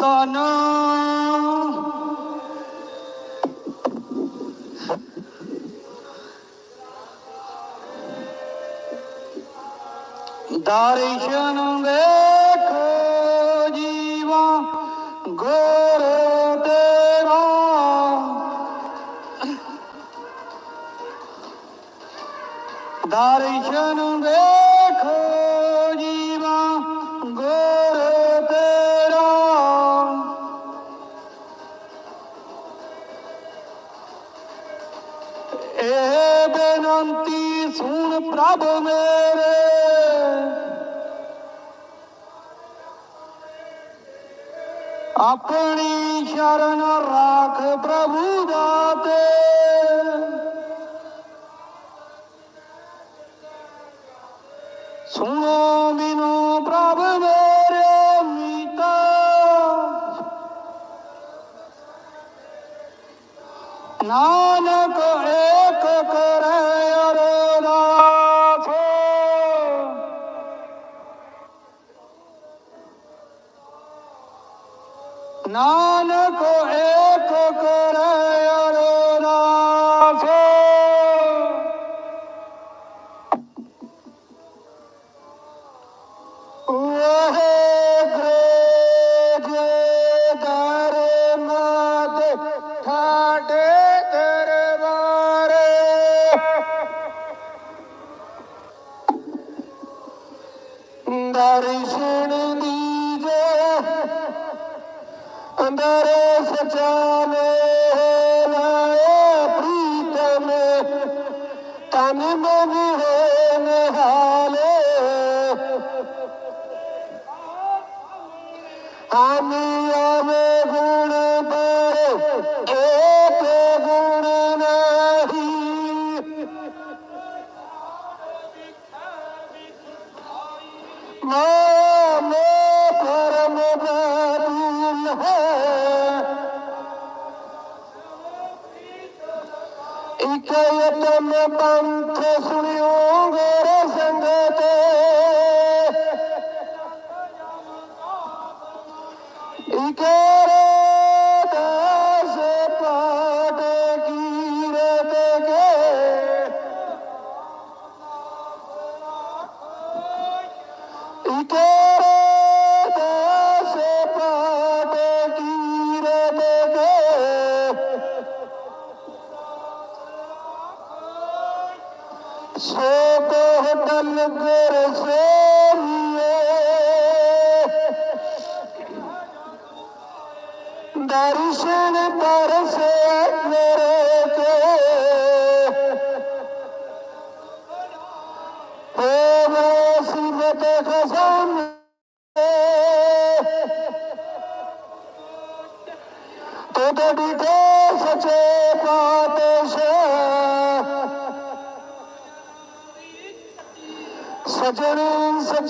ਦਾ ਨਾਮ। পাবনে नान को है Anima! Ike! কসম তোদিকে সচে পাতে সজনী সচ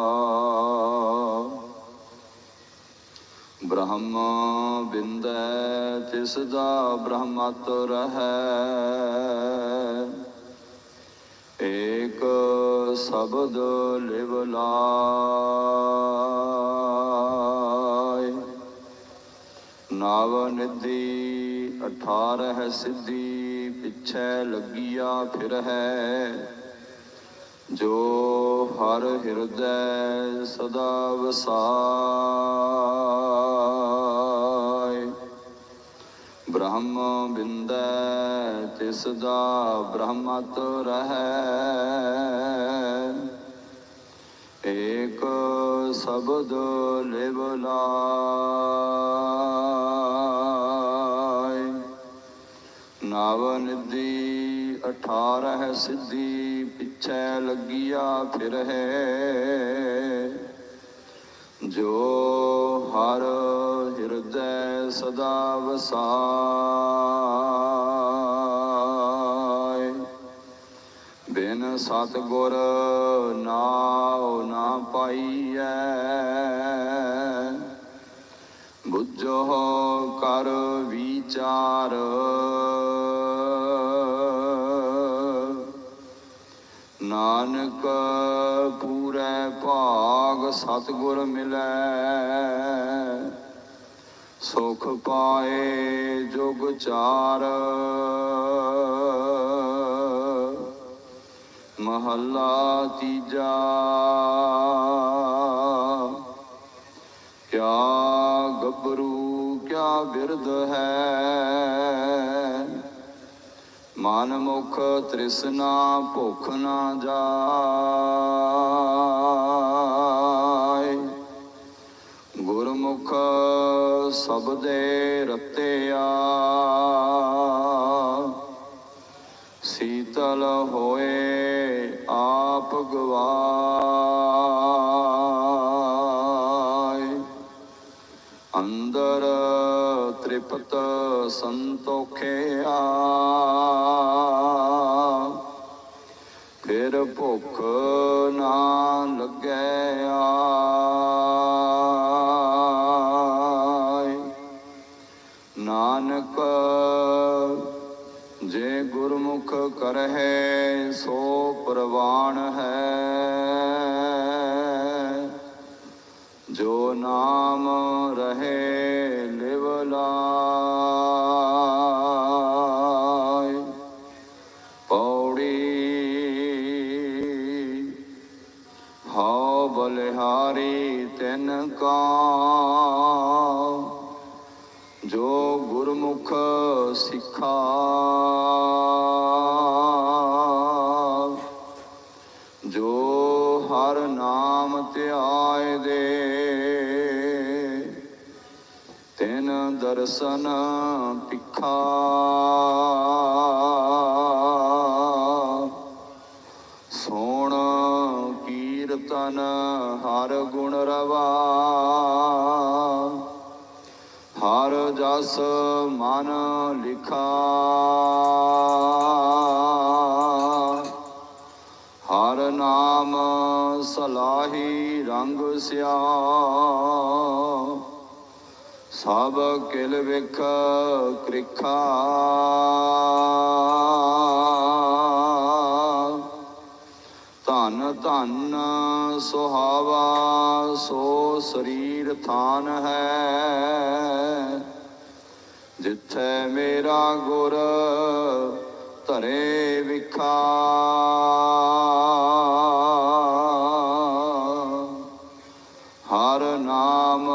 ਬ੍ਰਹਮ ਬਿੰਦੈ, ਤਿਸ ਦਾ ਬ੍ਰਹਮਤ ਰਹੈ। ਏਕ ਸਬਦ ਲਿਵ ਲਾਇ। ਨਾਵ ਨਿਧੀ 18 ਸਿੱਧੀ, ਪਿਛੈ ਲੱਗਿਆ ਫਿਰ ਹੈ ਜੋ ਹਰ ਹਿਰਦੈ ਸਦਾ ਵਸਾਇ ਬ੍ਰਹਮ ਬਿੰਦੈ, ਤਿਸ ਦਾ ਬ੍ਰਹਮਤ ਰਹੈ। ਏਕ ਸ਼ਬਦ ਲਿਵ ਲਾਇ ਨਵ ਨਿਧੀ 18 ਸਿੱਧੀ, ਪਿਛੈ ਲੱਗਿਆ ਫਿਰ ਹੈ। ਜੋ ਹਰ ਹਿਰਦੈ ਸਦਾ ਵਸਾਇ ਬਿਨ ਸਤਗੁਰ ਨਾਉ ਨਾ ਪਾਈਐ। ਬੁੱਝੋ ਕਰ ਵਿਚਾਰ। ਨਾਨਕ ਪੂਰੇ ਭਾਗ ਸਤਗੁਰ ਮਿਲੈ। ਸੁਖ ਪਾਏ ਜੁਗ ਚਾਰ। ਮਹੱਲਾ ਤੀਜਾ। ਕਿਆ ਗੱਭਰੂ ਕਿਆ ਬਿਰਧ ਹੈ। ਮਨ ਮੁਖ ਤ੍ਰਿਸ਼ਨਾ ਭੁਖ ਨਾ ਜਾਏ। ਗੁਰਮੁਖ ਸਬਦੇ ਰਤਿਆ ਸੀਤਲ ਹੋਏ ਆਪ ਗਵਾਏ ਅੰਦਰ ਤ੍ਰਿਪਤ ਸੰਤੋਖਿਆ ਫਿਰ ਭੁੱਖ ਨਾ ਲੱਗੈ ਆਏ। ਨਾਨਕ, ਜੇ ਗੁਰਮੁਖ ਕਰਹਿ ਸੋ ਪ੍ਰਵਾਨ ਹੈ। ਬਲਿਹਾਰੀ ਤਿਨ ਕਾ। ਜੋ ਗੁਰਮੁਖ ਸਿੱਖਾ। ਜੋ ਹਰ ਨਾਮ ਧਿਆਏ ਦੇ। ਤਿਨ ਦਰਸ਼ਨ ਪਿਖਾ ਜਸ ਮਨ ਲਿਖਾ। ਹਰ ਨਾਮ ਸਲਾਹੀ ਰੰਗ ਸਿਆ। ਸਭ ਕਿਲ ਵਿਖ ਕ੍ਰਿਖਾ। ਧਨ ਧਨ ਸੁਹਾਵਾ ਸੋ ਸਰੀਰ ਥਾਨ ਹੈ। ਜਿੱਥੇ ਮੇਰਾ ਗੁਰ ਧਰੇ ਵਿਖਾ। ਹਰ ਨਾਮ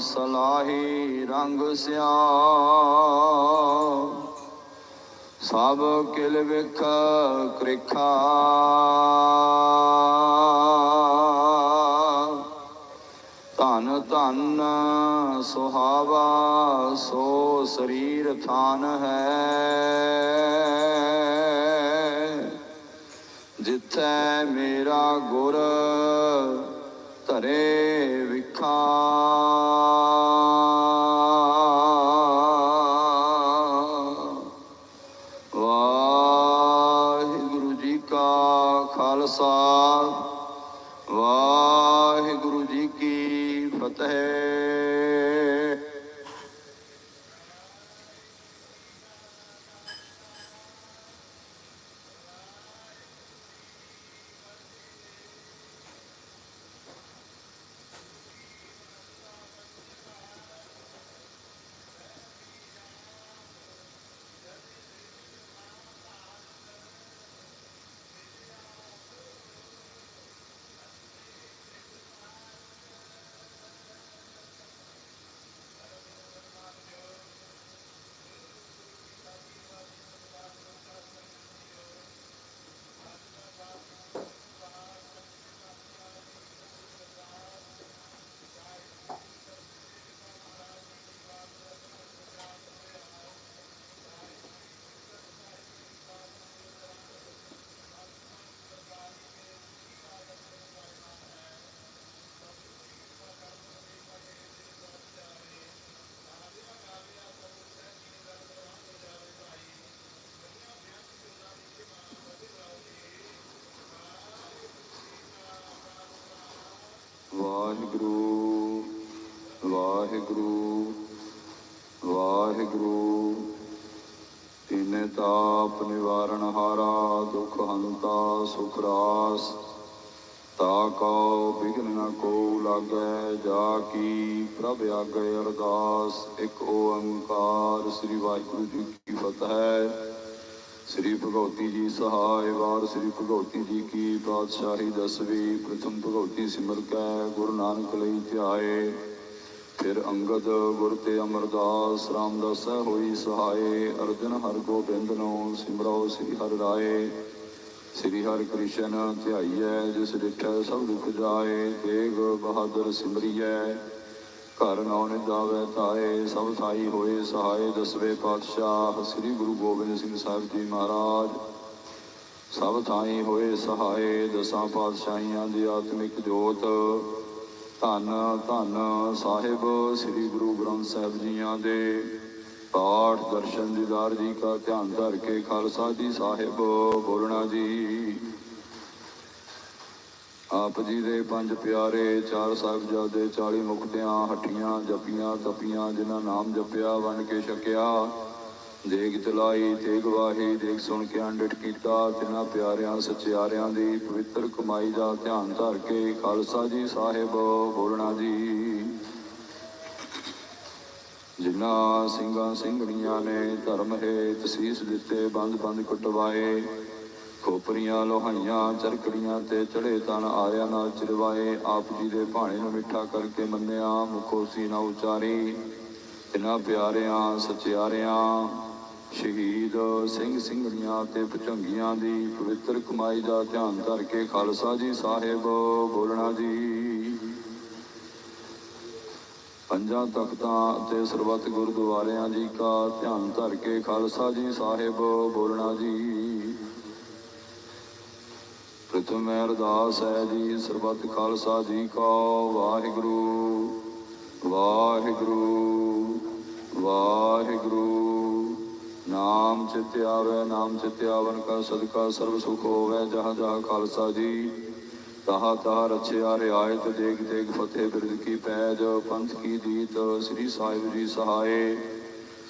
ਸਲਾਹੀ ਰੰਗ ਸਿਆ। ਸਭ ਕਿਲ ਵਿਖ ਕ੍ਰਿਖਾ। ਧਨ ਸੁਹਾਵਾ, ਸੋ ਸਰੀਰ ਥਾਨ ਹੈ। ਜਿੱਥੈ ਮੇਰਾ ਗੁਰ ਧਰੇ ਵਿਖਾ। ਵਾਹਿਗੁਰੂ ਜੀ ਕਾ ਖਾਲਸਾ ਵਾਹਿਗੁਰੂ ਜੀ ਕੀ ਫਤਿਹ ਵਾਹਿਗੁਰੂ ਵਾਹਿਗੁਰੂ ਵਾਹਿਗੁਰੂ ਤਿਨੇ ਤਾਪ ਨਿਵਾਰਣ ਹਾਰਾ, ਦੁਖ ਹੰਤਾ ਸੁਖ ਰਾਸ। ਤਾ ਕਉ ਬਿਘਨ ਨ ਕੋ ਲਾਗੈ, ਜਾ ਕੀ ਪ੍ਰਭ ਆਗੇ ਅਰਦਾਸ। ਇੱਕ ਓੰਕਾਰ ਸ੍ਰੀ ਵਾਹਿਗੁਰੂ ਜੀ ਕੀ ਫਤਿਹ ਸ੍ਰੀ ਭਗਵਤੀ ਜੀ ਸਹਾਇ ਵਾਰ, ਸ੍ਰੀ ਭਗਵਤੀ ਜੀ ਕੀ ਪਾਤਸ਼ਾਹੀ ਦਸਵੀਂ, ਪ੍ਰਥਮ ਭਗਵਤੀ ਸਿਮਰ ਕੈ, ਗੁਰੂ ਨਾਨਕ ਲਈ ਧਿਆਏ। ਫਿਰ ਅੰਗਦ ਗੁਰ ਤੇ ਅਮਰਦਾਸ ਰਾਮਦਾਸ ਹੋਈ ਸਹਾਇ ਅਰਜਨ ਹਰ ਗੋਬਿੰਦ ਨੂੰ ਸਿਮਰੋ ਸ੍ਰੀ ਹਰਿ ਰਾਏ। ਸ੍ਰੀ ਹਰਿ ਕ੍ਰਿਸ਼ਨ ਧਿਆਈਐ, ਜਿਸ ਡਿਠੈ ਸਭ ਦੁਖ ਜਾਏ, ਤੇਗ ਬਹਾਦਰ ਸਿਮਰੀਐ। ਘਰ ਨੌ ਨਿਦਾਵੇ ਤਾਏ, ਸਭ ਥਾਈ ਹੋਏ ਸਹਾਏ, ਦਸਵੇਂ ਪਾਤਸ਼ਾਹ ਸ੍ਰੀ ਗੁਰੂ ਗੋਬਿੰਦ ਸਿੰਘ ਸਾਹਿਬ ਜੀ ਮਹਾਰਾਜ। ਸਭ ਥਾਈ ਹੋਏ ਸਹਾਏ, ਦਸਾਂ ਪਾਤਸ਼ਾਹੀਆਂ ਦੀ ਆਤਮਿਕ ਜੋਤ। ਧੰਨ ਧੰਨ ਸਾਹਿਬ ਸ੍ਰੀ ਗੁਰੂ ਗ੍ਰੰਥ ਸਾਹਿਬ ਜੀਆਂ ਦੇ ਪਾਠ ਦਰਸ਼ਨ ਦੀਦਾਰ ਜੀ ਕਾ ਧਿਆਨ ਧਰ ਕੇ ਖਾਲਸਾ ਜੀ ਸਾਹਿਬ ਬੋਲਣਾ ਜੀ। ਆਪ ਜੀ ਦੇ ਪੰਜ ਪਿਆਰੇ ਚਾਰ ਸਾਹਿਬਜ਼ਾਦੇ 40 ਮੁਕਤਿਆਂ ਹੱਟੀਆਂ ਜਪੀਆਂ, ਤਪੀਆਂ, ਜਿਨ੍ਹਾਂ ਨਾਮ ਜਪਿਆ ਬਣ ਕੇ ਛਕਿਆ। ਦੇਗ ਦਲਾਈ ਤੇਗ ਵਾਹੀ ਦੇਗ ਸੁਣ ਕੇ ਅੰਡਟ ਕੀਤਾ, ਤਿਨਾਂ ਪਿਆਰਿਆਂ, ਸਚਿਆਰਿਆਂ ਦੀ ਪਵਿੱਤਰ ਕਮਾਈ ਦਾ ਧਿਆਨ ਧਰ ਕੇ ਖਾਲਸਾ ਜੀ ਸਾਹਿਬ, ਬੋਲਣਾ ਜੀ। ਜਿਨ੍ਹਾਂ ਸਿੰਘਾਂ ਸਿੰਘਣੀਆਂ ਨੇ ਧਰਮ ਹੇਤ ਸੀਸ ਦਿੱਤੇ, ਬੰਦ ਬੰਦ ਕਟਵਾਏ, ਖੋਪਰੀਆਂ, ਲੋਹਾਈਆਂ, ਚਰਕੜੀਆਂ ਤੇ ਚੜੇ ਤਨ ਆਰਿਆਂ ਨਾਲ ਚਿਰਵਾਏ, ਆਪ ਜੀ ਦੇ ਭਾਣੇ ਨੂੰ ਮਿੱਠਾ ਕਰਕੇ ਮੰਨਿਆ, ਮੁਖੋਸੀ ਨਾ ਉਚਾਰੀ। ਇਨਾ ਪਿਆਰਿਆਂ, ਸਚਿਆਰਿਆਂ ਸ਼ਹੀਦ ਸਿੰਘ ਸਿੰਘਣੀਆਂ ਤੇ ਭੁਜੰਗੀਆਂ ਦੀ ਪਵਿੱਤਰ ਕਮਾਈ ਦਾ ਧਿਆਨ ਧਰ ਕੇ ਖਾਲਸਾ ਜੀ ਸਾਹਿਬ ਬੋਲਣਾ ਜੀ। ਪੰਜਾਂ ਤਖਤਾਂ ਤੇ ਸਰਬੱਤ ਗੁਰਦੁਆਰਿਆਂ ਜੀ ਕਾ ਧਿਆਨ ਧਰ ਕੇ ਖਾਲਸਾ ਜੀ ਸਾਹਿਬ ਬੋਲਣਾ ਜੀ। ਪ੍ਰਥਮ ਅਰਦਾਸ ਹੈ ਜੀ, ਸਰਬੱਤ ਖਾਲਸਾ ਜੀ ਕਾ ਵਾਹਿਗੁਰੂ ਵਾਹਿਗੁਰੂ ਵਾਹਿਗੁਰੂ। ਨਾਮ ਚਿਤ ਆਵੇ, ਨਾਮ ਚਿਤ ਆਵਨ ਕਾ ਸਦਕਾ ਸਰਬ ਸੁਖ ਹੋਵੇ, ਜਹਾਂ ਜਹਾਂ ਖਾਲਸਾ ਜੀ। ਤਹਾ ਤਹਾ ਰਚਿਆ, ਰਿਆਇਤ ਦੇਖ ਦੇਖ ਫਤਿਹ ਬਿਰਦ ਕੀ ਪੈਜ, ਪੰਥ ਕੀ ਜੀਤ ਸ੍ਰੀ ਸਾਹਿਬ ਜੀ ਸਹਾਏ।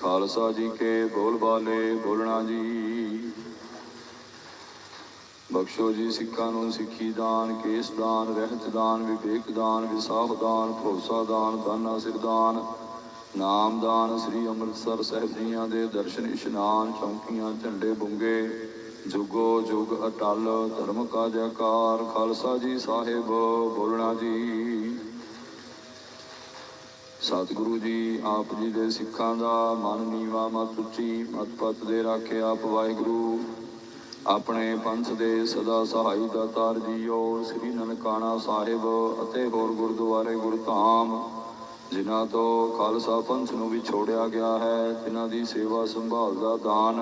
ਖਾਲਸਾ ਜੀ ਕੇ ਬੋਲ ਬਾਲੇ, ਬੋਲਣਾ ਜੀ। ਬਖਸ਼ੋ ਜੀ ਸਿੱਖਾਂ ਨੂੰ ਸਿੱਖੀ ਦਾਨ, ਕੇਸ ਦਾਨ, ਰਹਿਤ ਦਾਨ, ਵਿਵੇਕ ਦਾਨ ਵਿਸਾਖ ਦਾਨ, ਭਰੋਸਾ ਦਾਨ, ਦਾਨਾ ਸਿਰ ਦਾਨ। ਨਾਮਦਾਨ ਸ੍ਰੀ ਅੰਮ੍ਰਿਤਸਰ ਸਾਹਿਬ ਜੀਆਂ ਦੇ ਦਰਸ਼ਨ ਇਸ਼ਨਾਨ ਚੌਂਕੀਆਂ, ਝੰਡੇ ਬੁੰਗੇ, ਜੁਗੋ ਜੁਗ ਅਟਲ, ਧਰਮ ਕਾ ਜੈਕਾਰ ਖਾਲਸਾ ਜੀ ਸਾਹਿਬ, ਬੋਲਣਾ ਜੀ। ਸਤਿਗੁਰੂ ਜੀ, ਆਪ ਜੀ ਦੇ ਸਿੱਖਾਂ ਦਾ ਮਨ ਨੀਵਾ ਮਤ ਉੱਚੀ, ਮਤ ਪਤ ਦੇ ਰਾਖੇ ਆਪ ਵਾਹਿਗੁਰੂ। ਆਪਣੇ ਪੰਥ ਦੇ ਸਦਾ ਸਹਾਈ ਦਾਤਾਰ ਜੀਓ, ਸ੍ਰੀ ਨਨਕਾਣਾ ਸਾਹਿਬ ਅਤੇ ਹੋਰ ਗੁਰਦੁਆਰੇ ਗੁਰਧਾਮ। ਜਿਨ੍ਹਾਂ ਤੋਂ ਖਾਲਸਾ ਪੰਥ ਨੂੰ ਵੀ ਛੋੜਿਆ ਗਿਆ ਹੈ ਜਿਨ੍ਹਾਂ ਦੀ ਸੇਵਾ ਸੰਭਾਲ ਦਾ ਦਾਨ।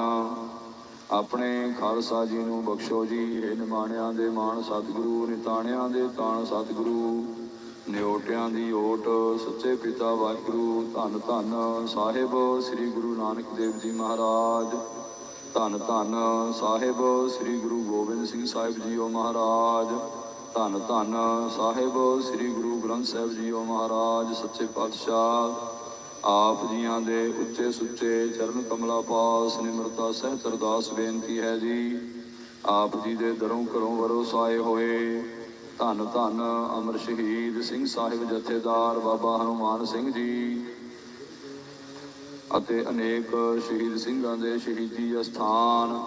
ਆਪਣੇ ਖਾਲਸਾ ਜੀ ਨੂੰ ਬਖਸ਼ੋ ਜੀ, ਇਹ ਨਿਮਾਣਿਆਂ ਦੇ ਮਾਣ ਸਤਿਗੁਰੂ, ਨਿਤਾਣਿਆਂ ਦੇ ਤਾਣ ਸਤਿਗੁਰੂ, ਨਿਓਟਿਆਂ ਦੀ ਓਟ, ਸੱਚੇ ਪਿਤਾ ਵਾਹਿਗੁਰੂ, ਧੰਨ ਧੰਨ ਸਾਹਿਬ ਸ੍ਰੀ ਗੁਰੂ ਨਾਨਕ ਦੇਵ ਜੀ ਮਹਾਰਾਜ। ਧੰਨ ਧੰਨ ਸਾਹਿਬ ਸ੍ਰੀ ਗੁਰੂ ਗੋਬਿੰਦ ਸਿੰਘ ਸਾਹਿਬ ਜੀਓ ਮਹਾਰਾਜ। ਧੰਨ ਧੰਨ ਸਾਹਿਬ ਸ੍ਰੀ ਗੁਰੂ ਗ੍ਰੰਥ ਸਾਹਿਬ ਜੀਓ ਮਹਾਰਾਜ, ਸੱਚੇ ਪਾਤਸ਼ਾਹ, ਆਪ ਜੀਆਂ ਦੇ ਉੱਚੇ ਸੁੱਚੇ ਚਰਨ ਕਮਲਾ ਪਾਸ ਨਿਮਰਤਾ ਸਹਿਤ ਅਰਦਾਸ ਬੇਨਤੀ ਹੈ ਜੀ। ਆਪ ਜੀ ਦੇ ਦਰੋਂ ਘਰੋਂ ਵਰੋਸਾਏ ਹੋਏ। ਧੰਨ ਧੰਨ ਅਮਰ ਸ਼ਹੀਦ ਸਿੰਘ ਸਾਹਿਬ ਜਥੇਦਾਰ ਬਾਬਾ ਹਨੂਮਾਨ ਸਿੰਘ ਜੀ ਅਤੇ ਅਨੇਕ ਸ਼ਹੀਦ ਸਿੰਘਾਂ ਦੇ ਸ਼ਹੀਦੀ ਅਸਥਾਨ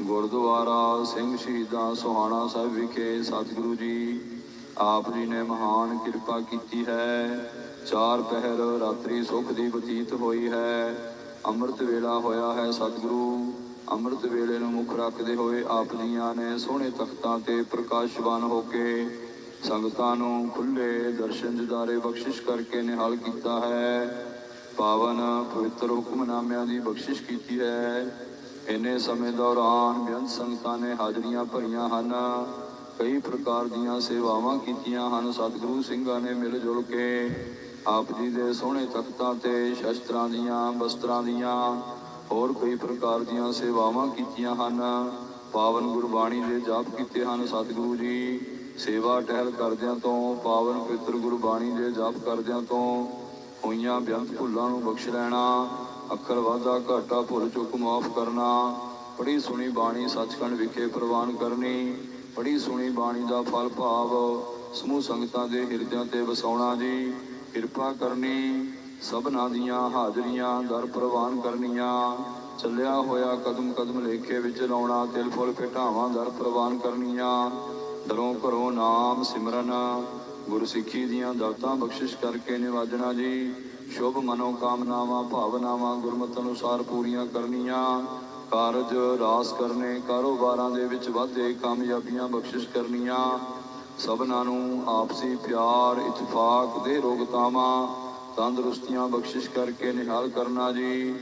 ਗੁਰਦੁਆਰਾ ਸਿੰਘ ਸ਼ਹੀਦਾਂ ਸੋਹਾਣਾ ਸਾਹਿਬ ਵਿਖੇ ਸਤਿਗੁਰੂ ਜੀ, ਆਪ ਜੀ ਨੇ ਮਹਾਨ ਕਿਰਪਾ ਕੀਤੀ ਹੈ। ਚਾਰ ਪਹਿਰ ਰਾਤਰੀ ਸੁਖ ਦੀ ਬਤੀਤ ਹੋਈ ਹੈ। ਅੰਮ੍ਰਿਤ ਵੇਲਾ ਹੋਇਆ ਹੈ ਸਤਿਗੁਰੂ। ਅੰਮ੍ਰਿਤ ਵੇਲੇ ਨੂੰ ਮੁੱਖ ਰੱਖਦੇ ਹੋਏ ਆਪ ਜੀਆਂ ਨੇ ਸੋਹਣੇ ਤਖਤਾਂ ਤੇ ਪ੍ਰਕਾਸ਼ਵਾਨ ਹੋ ਕੇ ਸੰਗਤਾਂ ਨੂੰ ਖੁੱਲੇ ਦਰਸ਼ਨ ਦਿਦਾਰੇ ਬਖਸ਼ਿਸ਼ ਕਰਕੇ ਨਿਹਾਲ ਕੀਤਾ ਹੈ। ਪਾਵਨ ਪਵਿੱਤਰ ਹੁਕਮਨਾਮਿਆਂ ਦੀ ਬਖਸ਼ਿਸ਼ ਕੀਤੀ ਹੈ। ਇੰਨੇ ਸਮੇਂ ਦੌਰਾਨ ਬੇਅੰਤ ਸੰਗਤਾਂ ਨੇ ਹਾਜ਼ਰੀਆਂ ਭਰੀਆਂ ਹਨ। ਕਈ ਪ੍ਰਕਾਰ ਦੀਆਂ ਸੇਵਾਵਾਂ ਕੀਤੀਆਂ ਹਨ। ਸਤਿਗੁਰੂ ਸਿੰਘਾਂ ਨੇ ਮਿਲ ਜੁਲ ਕੇ ਆਪ ਜੀ ਦੇ ਸੋਹਣੇ ਤਖਤਾਂ ਤੇ ਸ਼ਸਤਰਾਂ ਦੀਆਂ ਵਸਤਰਾਂ ਦੀਆਂ, ਹੋਰ ਕਈ ਪ੍ਰਕਾਰ ਦੀਆਂ ਸੇਵਾਵਾਂ ਕੀਤੀਆਂ ਹਨ। ਪਾਵਨ ਗੁਰਬਾਣੀ ਦੇ ਜਾਪ ਕੀਤੇ ਹਨ। ਸਤਿਗੁਰੂ ਜੀ ਸੇਵਾ ਟਹਿਲ ਕਰਦਿਆਂ ਤੋਂ, ਪਾਵਨ ਪਿੱਤਰ ਗੁਰਬਾਣੀ ਦੇ ਜਾਪ ਕਰਦਿਆਂ ਤੋਂ ਹੋਈਆਂ ਬੇਅੰਤ ਭੁੱਲਾਂ ਨੂੰ ਬਖਸ਼ ਲੈਣਾ ਅੱਖਰ ਵਾਧਾ ਘਾਟਾ ਭੁੱਲ ਚੁੱਕ ਮਾਫ ਕਰਨਾ ਬੜੀ ਸੁਣੀ ਬਾਣੀ ਸੱਚਖੰਡ ਵਿਖੇ ਪ੍ਰਵਾਨ ਕਰਨੀ ਬੜੀ ਸੁਣੀ ਬਾਣੀ ਦਾ ਫਲ ਭਾਵ, ਸਮੂਹ ਸੰਗਤਾਂ ਦੇ ਹਿਰਦਿਆਂ ਤੇ ਵਸਾਉਣਾ ਜੀ। ਕਿਰਪਾ ਕਰਨੀ, ਸਭਨਾਂ ਦੀਆਂ ਹਾਜ਼ਰੀਆਂ ਦਰ ਪ੍ਰਵਾਨ ਕਰਨੀਆਂ। ਚੱਲਿਆ ਹੋਇਆ ਕਦਮ ਕਦਮ ਲੇਖੇ ਵਿੱਚ ਲਾਉਣਾ, ਤਿਲ ਫੁੱਲ ਭੇਟਾਵਾਂ ਦਰ ਪ੍ਰਵਾਨ ਕਰਨੀਆਂ। ਦਰੋਂ ਘਰੋਂ ਨਾਮ ਸਿਮਰਨ ਗੁਰੂ ਸਿੱਖੀ ਦੀਆਂ ਦਾਤਾਂ ਬਖਸ਼ਿਸ਼ ਕਰਕੇ ਨਿਵਾਜਣਾ ਜੀ। ਸ਼ੁਭ ਮਨੋ ਕਾਮਨਾਵਾਂ ਭਾਵਨਾਵਾਂ, ਗੁਰਮਤਿ ਅਨੁਸਾਰ ਪੂਰੀਆਂ ਕਰਨੀਆਂ। ਕਾਰਜ ਰਾਸ ਕਰਨੇ, ਕਾਰੋਬਾਰਾਂ ਦੇ ਵਿੱਚ ਵਾਧੇ ਕਾਮਯਾਬੀਆਂ ਬਖਸ਼ਿਸ਼ ਕਰਨੀਆਂ। ਸਭਨਾਂ ਨੂੰ ਆਪਸੀ ਪਿਆਰ, ਇਤਫਾਕ ਦੇ ਰੋਗਤਾਵਾਂ ਤੰਦਰੁਸਤੀਆਂ ਬਖਸ਼ਿਸ਼ ਕਰਕੇ ਨਿਹਾਲ ਕਰਨਾ ਜੀ।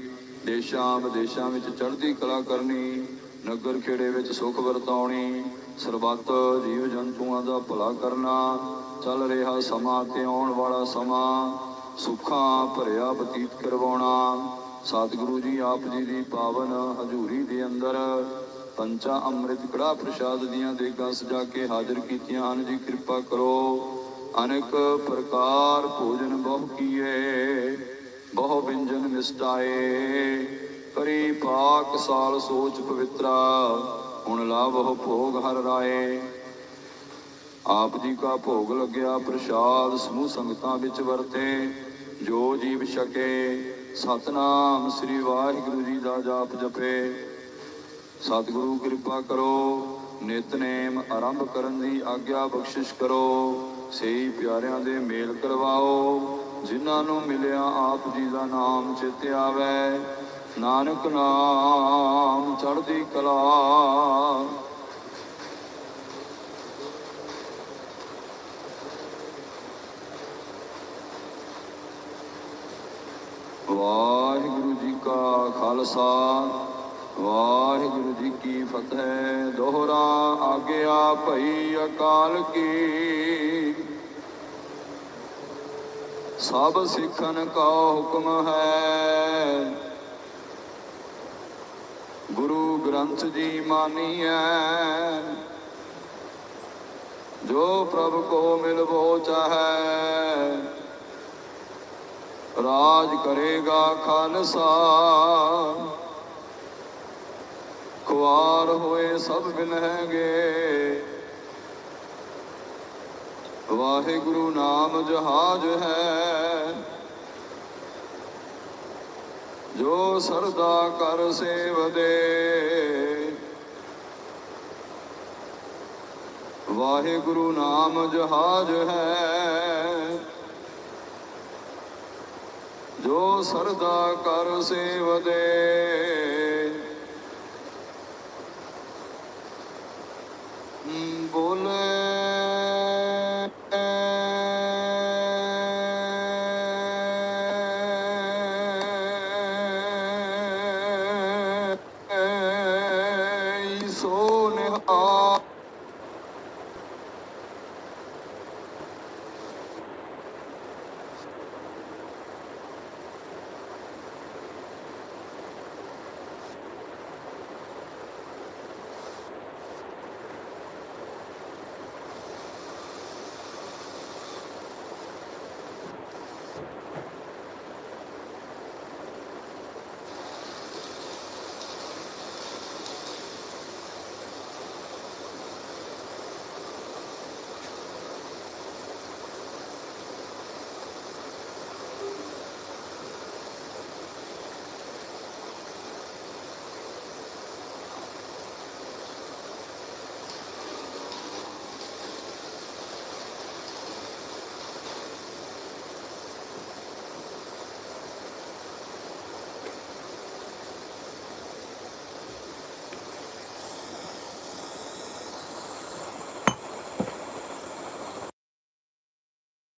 ਦੇਸ਼ਾਂ ਵਿਦੇਸ਼ਾਂ ਵਿੱਚ ਚੜ੍ਹਦੀ ਕਲਾ ਕਰਨੀ, ਨਗਰ ਖੇੜੇ ਵਿੱਚ ਸੁਖ ਵਰਤਾਉਣੀ, ਸਰਬੱਤ ਜੀਵ ਜੰਤੂਆਂ ਦਾ ਭਲਾ ਕਰਨਾ। ਚੱਲ ਰਿਹਾ ਸਮਾਂ ਤੇ ਆਉਣ ਵਾਲਾ ਸਮਾਂ ਸੁੱਖਾਂ ਭਰਿਆ ਬਤੀਤ ਕਰਵਾਉਣਾ। ਸਤਿਗੁਰੂ ਜੀ, ਆਪ ਜੀ ਦੀ ਪਾਵਨ ਹਜ਼ੂਰੀ ਦੇ ਅੰਦਰ ਪੰਚਾ ਅੰਮ੍ਰਿਤ ਕੜਾ ਪ੍ਰਸ਼ਾਦ ਦੀਆਂ ਦੇਗਾਂ ਸਜਾ ਕੇ ਹਾਜ਼ਰ ਕੀਤੀਆਂ ਹਨ। ਜੀ, ਕਿਰਪਾ ਕਰੋ। ਅਨੇਕ ਪ੍ਰਕਾਰ ਭੋਜਨ ਬਹੁ ਕੀਏ, ਬਹੁ ਵਿੰਜਨ ਮਿਸਟਾਏ ਕਰੀ ਪਾਕ ਸਾਲ ਸੋਚ ਪਵਿੱਤਰਾ, ਹੁਣ ਲਾਵਹੁ ਭੋਗ ਹਰ ਰਾਏ। ਆਪ ਜੀ ਕਾ ਭੋਗ ਲੱਗਿਆ ਪ੍ਰਸ਼ਾਦ ਸਮੂਹ ਸੰਗਤਾਂ ਵਿੱਚ ਵਰਤੇ, ਜੋ ਜੀਵ ਛਕੇ, ਸਤਨਾਮ ਸ੍ਰੀ ਵਾਹਿਗੁਰੂ ਜੀ ਦਾ ਜਾਪ ਜਪੇ। ਸਤਿਗੁਰੂ ਕਿਰਪਾ ਕਰੋ, ਨਿਤਨੇਮ ਆਰੰਭ ਕਰਨ ਦੀ ਆਗਿਆ ਬਖਸ਼ਿਸ਼ ਕਰੋ, ਸਹੀ ਪਿਆਰਿਆਂ ਦੇ ਮੇਲ ਕਰਵਾਓ, ਜਿਨ੍ਹਾਂ ਨੂੰ ਮਿਲਿਆ ਆਪ ਜੀ ਦਾ ਨਾਮ ਚਿਤ ਆਵੇ। ਨਾਨਕ ਨਾਮ ਚੜ੍ਹਦੀ ਕਲਾ ਵਾਹਿਗੁਰੂ ਜੀ ਕਾ ਖਾਲਸਾ, ਵਾਹਿਗੁਰੂ ਜੀ ਕੀ ਫਤਿਹ। ਦੋਹਰਾ ਆਗਿਆ ਭਈ ਅਕਾਲ ਕੀ। ਸਭ ਸਿੱਖਨ ਕਾ ਹੁਕਮ ਹੈ। ਗੁਰੂ ਗ੍ਰੰਥ ਜੀ ਮਾਨੀਐ, ਜੋ ਪ੍ਰਭ ਕੋ ਮਿਲਵੋ ਚਾਹੈ। ਰਾਜ ਕਰੇਗਾ ਖਾਲਸਾ। ਖੁਆਰ ਹੋਏ ਸਭ ਬਿਨਹਿਗੇ। ਵਾਹਿਗੁਰੂ ਨਾਮ ਜਹਾਜ ਹੈ। ਜੋ ਸਰਦਾ ਕਰ ਸੇਵਦੇ। ਵਾਹਿਗੁਰੂ ਨਾਮ ਜਹਾਜ ਹੈ। ਜੋ ਸਰਦਾ ਕਰ ਸੇਵਦੇ। ਬੋਲੇ